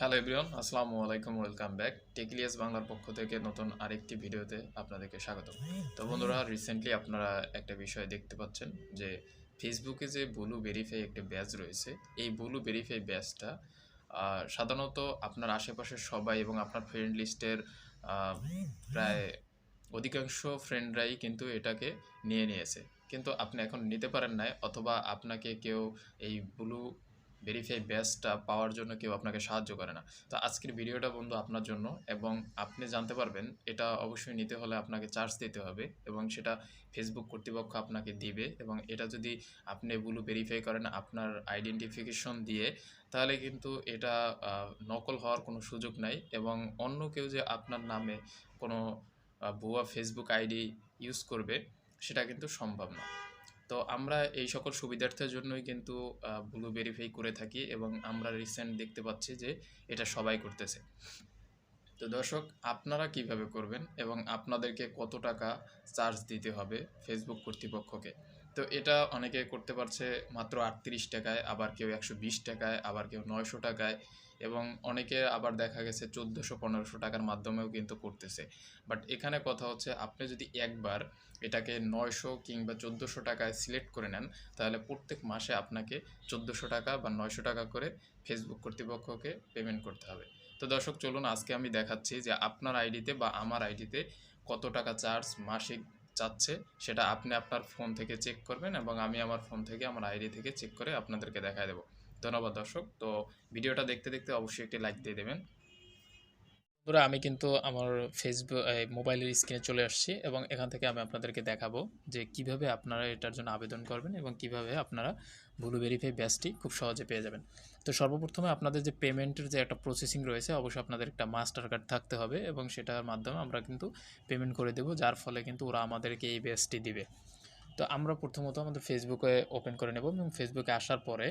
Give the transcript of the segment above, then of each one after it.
Hello everyone আসসালামু আলাইকুম welcome back টেকলিয়াস বাংলার পক্ষ থেকে নতুন আরেকটি ভিডিওতে আপনাদেরকে স্বাগত তো বন্ধুরা রিসেন্টলি আপনারা একটা বিষয় দেখতে পাচ্ছেন যে ফেসবুকে যে ব্লু ভেরিফাই একটা ব্যাচ রয়েছে, এই ব্লু ভেরিফাই ব্যাচটা সাধারণত আপনার আশেপাশের সবাই এবং আপনার ফ্রেন্ড লিস্টের প্রায় অধিকাংশ ফ্রেন্ডরাই কিন্তু এটাকে নিয়ে নিয়েছে। কিন্তু আপনি এখন নিতে পারেন নাই, অথবা আপনাকে কেউ এই ব্লু ভেরিফাই ব্যাচটা পাওয়ার জন্য কেউ আপনাকে সাহায্য করে না। তো আজকের ভিডিওটা বন্ধু আপনার জন্য এবং আপনি জানতে পারবেন এটা অবশ্যই নিতে হলে আপনাকে চার্জ দিতে হবে এবং সেটা ফেসবুক কর্তৃপক্ষ আপনাকে দিবে এবং এটা যদি আপনি ব্লু ভেরিফাই করেন আপনার আইডেন্টিফিকেশন দিয়ে, তাহলে কিন্তু এটা নকল হওয়ার কোনো সুযোগ নাই এবং অন্য কেউ যে আপনার নামে কোনো ভুয়া ফেসবুক আইডি ইউজ করবে, সেটা কিন্তু সম্ভব না। তো আমরা এই সকল সুবিধার্থের জন্যই কিন্তু ব্লু ভেরিফাই করে থাকি এবং আমরা রিসেন্ট দেখতে পাচ্ছি যে এটা সবাই করতেছে। তো দর্শক, আপনারা কীভাবে করবেন এবং আপনাদেরকে কত টাকা চার্জ দিতে হবে ফেসবুক কর্তৃপক্ষকে? তো এটা অনেকে করতে পারছে মাত্র আটত্রিশ টাকায়, আবার কেউ একশো বিশ টাকায়, আবার কেউ নয়শো টাকায়। এবং অনেকে আবার দেখা গেছে চোদ্দোশো, পনেরোশো টাকার মাধ্যমেও কিন্তু করতেছে। বাট এখানে কথা হচ্ছে, আপনি যদি একবার এটাকে নয়শো কিংবা চোদ্দোশো টাকায় সিলেক্ট করে নেন, তাহলে প্রত্যেক মাসে আপনাকে চোদ্দোশো টাকা বা নয়শো টাকা করে ফেসবুক কর্তৃপক্ষকে পেমেন্ট করতে হবে। তো দর্শক, চলুন আজকে আমি দেখাচ্ছি যে আপনার আইডিতে বা আমার আইডিতে কত টাকা চার্জ মাসিক চাচ্ছে সেটা আপনি আপনার ফোন থেকে চেক করবেন এবং আমি আমার ফোন থেকে, আমার আইডি থেকে চেক করে আপনাদেরকে দেখায় দেবো। ধন্যবাদ দর্শক। তো ভিডিওটা দেখতে দেখতে অবশ্যই একটি লাইক দিয়ে দেবেন। বন্ধুরা, আমি কিন্তু আমার ফেসবুক মোবাইলের স্ক্রিনে চলে আসছি এবং এখান থেকে আমি আপনাদেরকে দেখাবো যে কীভাবে আপনারা এটার জন্য আবেদন করবেন এবং কীভাবে আপনারা ব্লু ভেরিফাই ব্যাচটি খুব সহজে পেয়ে যাবেন। তো সর্বপ্রথমে আপনাদের যে পেমেন্টের যে একটা প্রসেসিং রয়েছে, অবশ্যই আপনাদের একটা মাস্টার কার্ড থাকতে হবে এবং সেটার মাধ্যমে আমরা কিন্তু পেমেন্ট করে দেবো, যার ফলে কিন্তু ওরা আমাদেরকে এই ব্যাচটি দিবে। তো আমরা প্রথমত আমাদের ফেসবুকে ওপেন করে নেব এবং ফেসবুকে আসার পরে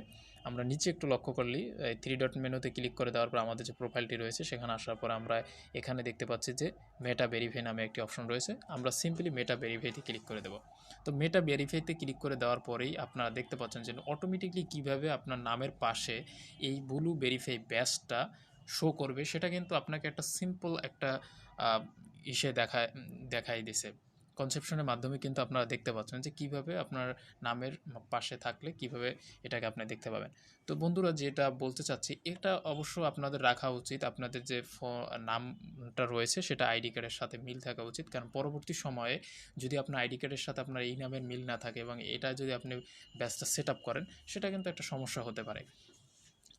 আমরা নিচে একটু লক্ষ্য করলি থ্রি ডট মেনুতে ক্লিক করে দেওয়ার পর আমাদের যে প্রোফাইলটি রয়েছে সেখানে আসার পর আমরা এখানে দেখতে পাচ্ছি যে মেটা ভেরিফাই নামে একটি অপশন রয়েছে। আমরা সিম্পলি মেটা ভেরিফাইতে ক্লিক করে দেবো। তো মেটা ভেরিফাইতে ক্লিক করে দেওয়ার পরেই আপনারা দেখতে পাচ্ছেন যে অটোমেটিকলি কীভাবে আপনার নামের পাশে এই ব্লু ভেরিফাই ব্যাচটা শো করবে, সেটা কিন্তু আপনাকে একটা সিম্পল একটা ইসে দেখায় দেখাই দিছে। কনসেপশনের মাধ্যমে কিন্তু আপনারা দেখতে পাচ্ছেন যে কীভাবে আপনার নামের পাশে থাকলে কীভাবে এটাকে আপনি দেখতে পাবেন। তো বন্ধুরা, যেটা বলতে চাচ্ছি, এটা অবশ্য আপনাদের রাখা উচিত। আপনাদের যে নামটা রয়েছে, সেটা আইডি কার্ডের সাথে মিল থাকা উচিত। কারণ পরবর্তী সময়ে যদি আপনার আইডি কার্ডের সাথে আপনার এই নামের মিল না থাকে এবং এটা যদি আপনি ব্যাচটা সেট করেন, সেটা কিন্তু একটা সমস্যা হতে পারে।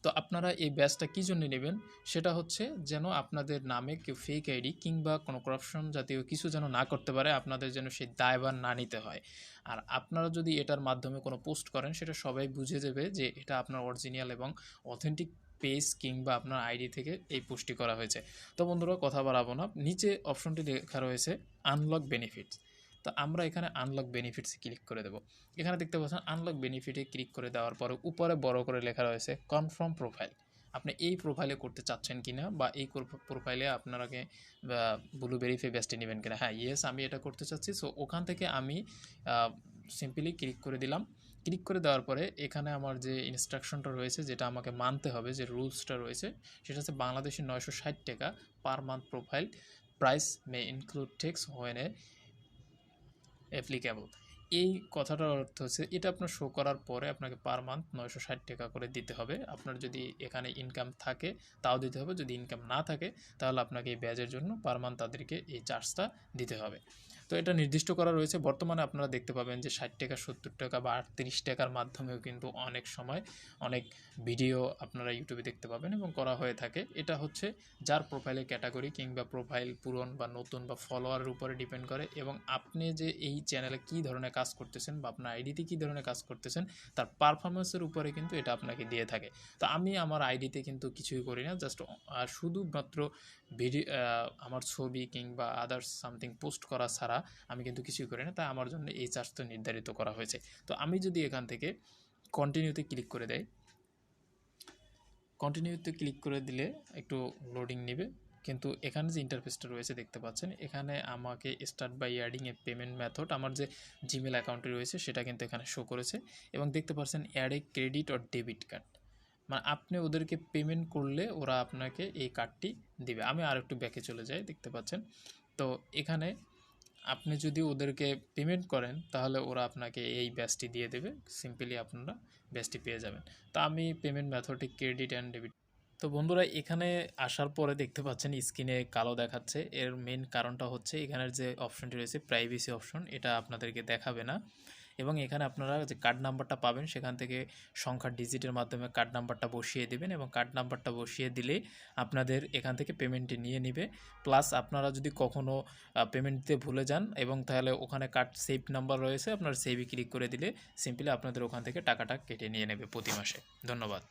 তো আপনারা এই ব্যাচটা কী জন্য নেবেন? সেটা হচ্ছে যেন আপনাদের নামে কেউ ফেক আইডি কিংবা কোনো করাপশন জাতীয় কিছু যেন না করতে পারে, আপনাদের যেন সেই দায়ভার না নিতে হয়। আর আপনারা যদি এটার মাধ্যমে কোনো পোস্ট করেন, সেটা সবাই বুঝে যাবে যে এটা আপনার অরিজিনাল এবং অথেন্টিক পেজ কিংবা আপনার আইডি থেকে এই পোস্টটি করা হয়েছে। তো বন্ধুরা, কথা বাড়াবো না। নিচে অপশনটি লেখা রয়েছে আনলক বেনিফিটস তো আমরা এখানে আনলক বেনিফিটসে ক্লিক করে দেবো। এখানে দেখতে পাচ্ছেন আনলক বেনিফিটে ক্লিক করে দেওয়ার পরে উপরে বড় করে লেখা রয়েছে কনফার্ম প্রোফাইল আপনি এই প্রোফাইলে করতে চাচ্ছেন কিনা বা এই প্রোফাইলে আপনারাকে ব্লু ভেরিফাই ব্যাচটি নেবেন কিনা। হ্যাঁ ইয়েস আমি এটা করতে চাচ্ছি। সো ওখান থেকে আমি সিম্পলি ক্লিক করে দিলাম। ক্লিক করে দেওয়ার পরে এখানে আমার যে ইনস্ট্রাকশনটা রয়েছে, যেটা আমাকে মানতে হবে, যে রুলসটা রয়েছে, সেটা হচ্ছে বাংলাদেশের নয়শো ষাট টাকা per month profile price may include tax when a applicable এই কথাটার অর্থ হচ্ছে, এটা আপনার শো করার পরে আপনাকে পার মান্থ নয়শো ষাট টাকা করে দিতে হবে। আপনার যদি এখানে ইনকাম থাকে, তাও দিতে হবে। যদি ইনকাম না থাকে, তাহলে আপনাকে এই ব্যাজের জন্য পার মান্থ তাদেরকে এই চার্জটা দিতে হবে। তো এটা নির্দিষ্ট করা রয়েছে। বর্তমানে আপনারা দেখতে পাবেন যে ষাট টাকা, সত্তর টাকা বা আটত্রিশ টাকার মাধ্যমেও কিন্তু অনেক সময় অনেক ভিডিও আপনারা ইউটিউবে দেখতে পাবেন এবং করা হয়ে থাকে। এটা হচ্ছে যার প্রোফাইলের ক্যাটাগরি কিংবা প্রোফাইল পূরণ বা নতুন বা ফলোয়ারের উপরে ডিপেন্ড করে এবং আপনি যে এই চ্যানেলে কী ধরনের কাজ করতেছেন বা আপনার আইডিতে কী ধরনের কাজ করতেছেন, তার পারফরমেন্সের উপরে কিন্তু এটা আপনাকে দিয়ে থাকে। তো আমি আমার আইডিতে কিন্তু কিছুই করি না জাস্ট শুধুমাত্র ভিডিও আমার ছবি কিংবা আদার্স সামথিং পোস্ট করা ছাড়া আমি কিন্তু কিছুই করি না তাই আমার জন্য এই চার্জ তো নির্ধারিত করা হয়েছে। তো আমি যদি এখান থেকে কন্টিনিউতে ক্লিক করে দেয় কন্টিনিউতে ক্লিক করে দিলে একটু লোডিং নেবে। কিন্তু এখানে যে ইন্টারফেসটা রয়েছে দেখতে পাচ্ছেন, এখানে আমাকে start by adding a payment method আমার যে জিমেল অ্যাকাউন্টে রয়েছে সেটা কিন্তু এখানে শো করেছে। এবং দেখতে পাচ্ছেন add a credit or debit card মানে আপনি ওদেরকে পেমেন্ট করলে ওরা আপনাকে এই কার্ডটি দিবে। আমি আর একটু ব্যাকে চলে যাই, দেখতে পাচ্ছেন। তো এখানে আপনি যদি ওদেরকে পেমেন্ট করেন, তাহলে ওরা আপনাকে এই ব্যাচটি দিয়ে দেবে। সিম্পলি আপনারা ব্যাচটি পেয়ে যাবেন। তো আমি পেমেন্ট মেথডটি ক্রেডিট অ্যান্ড ডেবিট তো বন্ধুরা, এখানে আসার পরে দেখতে পাচ্ছেন স্ক্রিনে কালো দেখাচ্ছে। এর মেন কারণটা হচ্ছে এখানের যে অপশনটি রয়েছে প্রাইভেসি অপশন এটা আপনাদেরকে দেখাবে না। এবং এখানে আপনারা যে কার্ড নাম্বারটা পাবেন, সেখান থেকে সংখ্যার ডিজিটের মাধ্যমে কার্ড নাম্বারটা বসিয়ে দেবেন এবং কার্ড নাম্বারটা বসিয়ে দিলে আপনাদের এখান থেকে পেমেন্টটি নিয়ে নেবে। প্লাস আপনারা যদি কখনও পেমেন্ট দিতে ভুলে যান এবং তাহলে ওখানে কার্ড সেভ নাম্বার রয়েছে, আপনার সেভে ক্লিক করে দিলে সিম্পলি আপনাদের ওখান থেকে টাকাটা কেটে নিয়ে নেবে প্রতি মাসে। ধন্যবাদ।